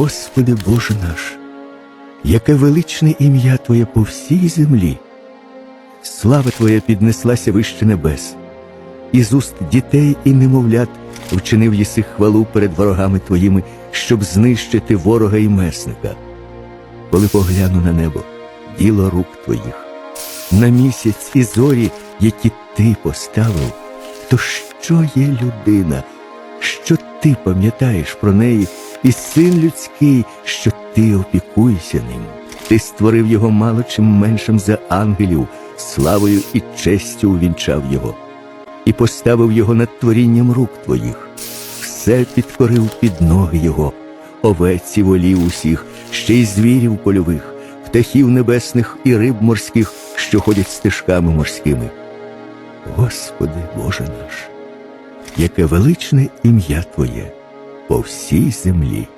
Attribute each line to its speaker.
Speaker 1: Господи Боже наш, яке величне ім'я Твоє по всій землі. Слава Твоя піднеслася вище небес, із уст дітей і немовлят вчинив єси хвалу перед ворогами Твоїми, щоб знищити ворога і месника. Коли погляну на небо, діло рук Твоїх, на місяць і зорі, які Ти поставив, то що є людина, що ти пам'ятаєш про неї, і син людський, що ти опікуєшся ним. Ти створив його мало чим меншим за ангелів, славою і честю увінчав його, і поставив його над творінням рук твоїх, все підкорив під ноги його, овець і волів усіх, ще й звірів польових, птахів небесних і риб морських, що ходять стежками морськими. Господи Боже наш, яке величне ім'я Твоє по всій землі.